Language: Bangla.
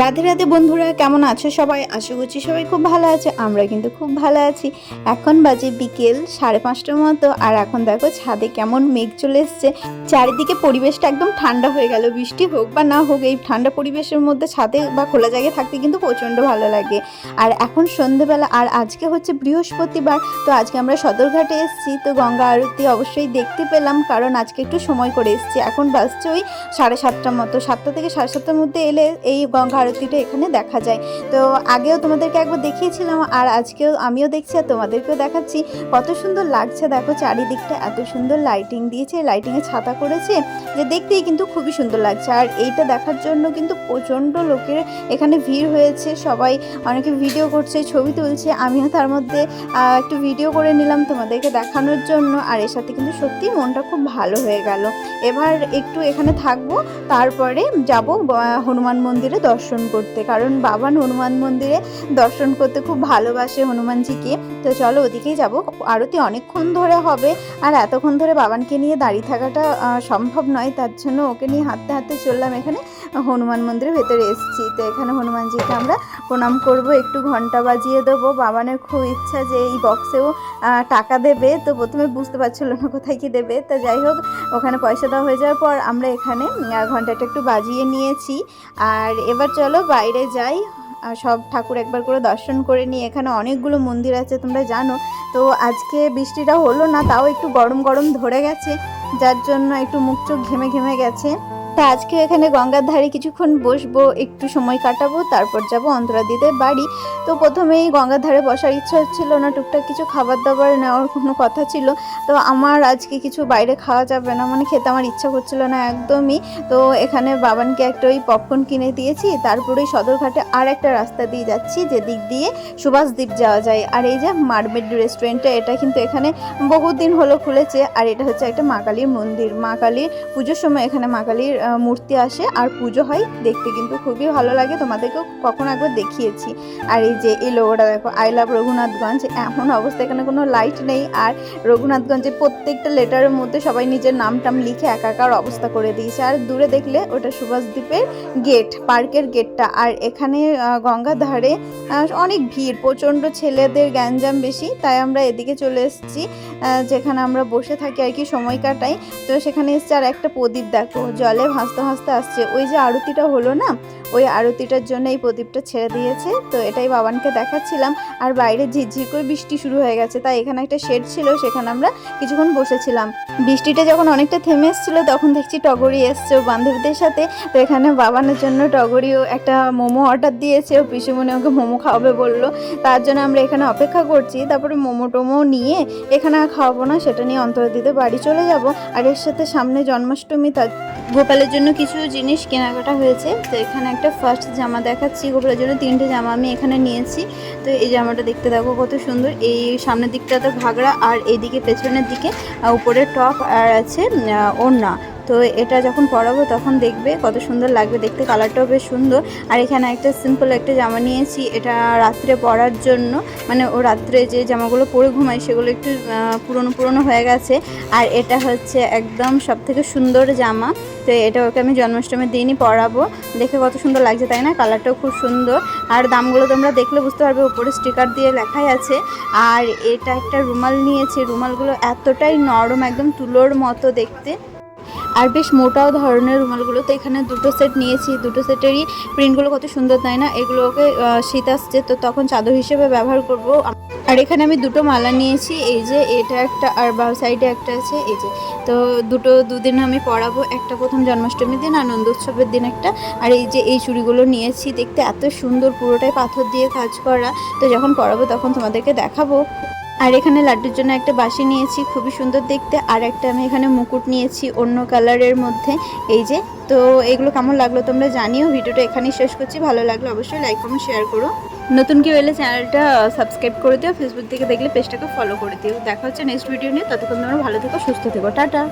রাধে রাধে বন্ধুরা, কেমন আছো সবাই? আশা করছি সবাই খুব ভালো আছে, আমরা কিন্তু খুব ভালো আছি। এখন বাজে বিকেল সাড়ে পাঁচটার মতো, আর এখন দেখো ছাদে কেমন মেঘ চলে এসছে। চারিদিকে পরিবেশটা একদম ঠান্ডা হয়ে গেল, বৃষ্টি হোক বা না হোক, এই ঠান্ডা পরিবেশের মধ্যে ছাদে বা খোলা জায়গায় থাকতে কিন্তু প্রচণ্ড ভালো লাগে। আর এখন সন্ধেবেলা, আর আজকে হচ্ছে বৃহস্পতিবার, তো আজকে আমরা সদরঘাটে এসেছি, তো গঙ্গা আরতি অবশ্যই দেখতে পেলাম, কারণ আজকে একটু সময় করে এসেছি। এখন বাজছে ওই সাড়ে সাতটার মতো, সাতটা থেকে সাড়ে সাতটার মধ্যে এলে এই গঙ্গা আরতিটা এখানে দেখা যায়। তো আগেও তোমাদেরকে একবার দেখিয়েছিলাম আর আজকেও আমিও দেখছি আর তোমাদেরকেও দেখাচ্ছি। কত সুন্দর লাগছে দেখো চারিদিকটা, এত সুন্দর লাইটিং দিয়েছে লাইটিংয়ে ছাতা করেছে যে দেখতেই কিন্তু খুবই সুন্দর লাগছে। আর এইটা দেখার জন্য কিন্তু প্রচণ্ড লোকের এখানে ভিড় হয়েছে, সবাই অনেকে ভিডিও করছে, ছবি তুলছে, আমিও তার মধ্যে একটু ভিডিও করে নিলাম তোমাদেরকে দেখানোর জন্য। আর এর সাথে কিন্তু সত্যি মনটা খুব ভালো হয়ে গেল। এবার একটু এখানে থাকব, তারপরে যাব হনুমান মন্দিরে দর্শন করতে। কারণ বাবান হনুমান মন্দিরে দর্শন করতে খুব ভালোবাসে হনুমানজিকে। তো চলো ওদিকেই যাব। আরতি অনেকক্ষণ ধরে হবে আর এতক্ষণ ধরে বাবানকে নিয়ে দাঁড়িয়ে থাকাটা সম্ভব নয়। তার জন্য ওকে নিয়ে হাঁটতে হাঁটতে চললাম এখানে। হনুমান মন্দিরের ভেতরে এসেছি। তো এখানে হনুমানজিকে আমরা প্রণাম করব। একটু ঘণ্টা বাজিয়ে দেবো। বাবানের খুব ইচ্ছা যে এই বক্সেও টাকা দেবে। তো প্রথমে বুঝতে পারছিল না কোথায় কি দেবে। তো যাই হোক, ওখানে পয়সা দেওয়া হয়ে যাওয়ার পর আমরা এখানে ঘন্টাটা একটু বাজিয়ে নিয়েছি। আর এবার চলো বাইরে যাই। আর সব ঠাকুর একবার করে দর্শন করে নিই। এখানে অনেকগুলো মন্দির আছে, তোমরা জানো। তো আজকে বৃষ্টিটা হলো না, তাও একটু গরম গরম ধরে গেছে। যার জন্য একটু মুখ চোখ ঘেমে ঘেমে গেছে। তা আজকে এখানে গঙ্গার ধারে কিছুক্ষণ বসবো, একটু সময় কাটাবো, তারপর যাব অন্তরাদিদের বাড়ি। তো প্রথমেই গঙ্গার ধারে বসার ইচ্ছা হচ্ছিল না, টুকটাক কিছু খাবার দাবার নেওয়ার কোনো কথা ছিল। তো আমার আজকে কিছু বাইরে খাওয়া যাবে না মানে খেতে আমার ইচ্ছা করছিল না একদমই। তো এখানে বাবানকে একটা ওই পপকর্ন কিনে দিয়েছি, তারপরে ওই সদরঘাটে আর একটা রাস্তা দিয়ে যাচ্ছি, যে দিক দিয়ে সুভাষদ্বীপ যাওয়া যায়। আর এই যে মারমেড রেস্টুরেন্টটা, এটা কিন্তু এখানে বহুদিন হলো খুলেছে। আর এটা হচ্ছে একটা মা কালীর মন্দির। মা কালীর পুজোর সময় এখানে মা কালীর মূর্তি আসে আর পুজো হয়, দেখতে কিন্তু খুবই ভালো লাগে। তোমাদেরকেও কখনো একবার দেখিয়েছি। আর এই যে, এই লোগোটা দেখো আই লাভ রঘুনাথগঞ্জ। এমন অবস্থা, এখানে কোনো লাইট নেই। আর রঘুনাথগঞ্জে প্রত্যেকটা লেটারের মধ্যে সবাই নিজের নাম টাম লিখে একাকার অবস্থা করে দিয়েছে। আর দূরে দেখলে ওটা সুভাষদ্বীপের গেট পার্কের গেটটা আর এখানে গঙ্গার ধারে অনেক ভিড়, প্রচণ্ড ছেলেদের গ্যাঞ্জাম বেশি। তাই আমরা এদিকে চলে এসেছি যেখানে আমরা বসে থাকি আর কি, সময় কাটাই। তো সেখানে এসছে আর একটা প্রদীপ, দেখো, জলে ভাসতে হাসতে আসছে। ওই যে আরতিটা হলো না ওই আরতিটার জন্য এই প্রদীপটা ছেড়ে দিয়েছে। তো এটাই বাবানকে দেখাচ্ছিলাম। আর বাইরে ঝিরঝির করে বৃষ্টি শুরু হয়ে গেছে। তাই এখানে একটা শেড ছিল, সেখানে আমরা কিছুক্ষণ বসেছিলাম। বৃষ্টিটা যখন অনেকটা থেমে এসেছিল, তখন দেখছি টগরি এসছে বান্ধবীদের সাথে। তো এখানে বাবানের জন্য টগরিও একটা মোমো অর্ডার দিয়েছে। ও পিসিমণি ওকে মোমো খাওয়াবে বলল। তার জন্য আমরা এখানে অপেক্ষা করছি। তারপরে মোমো টোমো নিয়ে এখানে আর খাওয়াবো না, সেটা নিয়ে অন্তর দিতে বাড়ি চলে যাব। আর এর সাথে সামনে জন্মাষ্টমী তার গোপালের জন্য কিছু জিনিস কেনাকাটা হয়েছে। তো এখানে ফার্স্ট জামা দেখাচ্ছি গোপালের জন্য তিনটে জামা আমি এখানে নিয়েছি। তো এই জামাটা দেখতে দেখো কত সুন্দর। এই সামনের দিকটা তো ঘাগরা আর এইদিকে পেছনের দিকে উপরে টপ আর আছে ওড়না। তো এটা যখন পরাবো তখন দেখবে কত সুন্দর লাগবে। দেখতে কালারটাও বেশ সুন্দর। আর এখানে একটা সিম্পল একটা জামা নিয়েছি, এটা রাত্রে পরার জন্য। মানে ও রাত্রে যে জামাগুলো পরে ঘুমায় সেগুলো একটু পুরনো পুরনো হয়ে গেছে। আর এটা হচ্ছে একদম সব থেকে সুন্দর জামা। তো এটা ওকে আমি জন্মাষ্টমীর দিনই পরাবো দেখে কত সুন্দর লাগছে, তাই না? কালারটাও খুব সুন্দর। আর দামগুলো তোমরা দেখলে বুঝতে পারবে, উপরে স্টিকার দিয়ে লেখাই আছে। আর এটা একটা রুমাল নিয়েছে। রুমালগুলো এতটাই নরম, একদম তুলোর মতো দেখতে। আর বেশ মোটাও ধরনের রুমালগুলো। তো এখানে দুটো সেট নিয়েছি। দুটো সেটেরই প্রিন্টগুলো কত সুন্দর, তাই না? এগুলোকে শীত আসছে, তো তখন চাদর হিসেবে ব্যবহার করব। আর এখানে আমি দুটো মালা নিয়েছি। এই যে, এটা একটা আর বা সাইডে একটা আছে, এই যে। তো দুটো দুদিন আমি পরাবো। একটা প্রথম জন্মাষ্টমীর দিন আনন্দ উৎসবের দিন একটা। আর এই যে, এই চুড়িগুলো নিয়েছি, দেখতে এত সুন্দর পুরোটাই পাথর দিয়ে কাজ করা। তো যখন পরাবো তখন তোমাদেরকে দেখাবো। আর এখানে লাড্ডুর জন্য একটা বাসি নিয়েছি, খুবই সুন্দর দেখতে। আর একটা আমি এখানে মুকুট নিয়েছি অন্য কালারের মধ্যে। এই যে, তো এগুলো কেমন লাগল তোমরা জানিও। ভিডিওটা এখানেই শেষ করছি। ভালো লাগল অবশ্যই লাইক কমেন্ট শেয়ার করো। নতুন কেউ এলে চ্যানেলটা সাবস্ক্রাইব করে দিও। ফেসবুক থেকে দেখলে পেজটাকে ফলো করে দিও। দেখা হচ্ছে নেক্সট ভিডিও নিয়ে। ততক্ষণ তোমরা ভালো থেকো, সুস্থ থেকো। টাটা!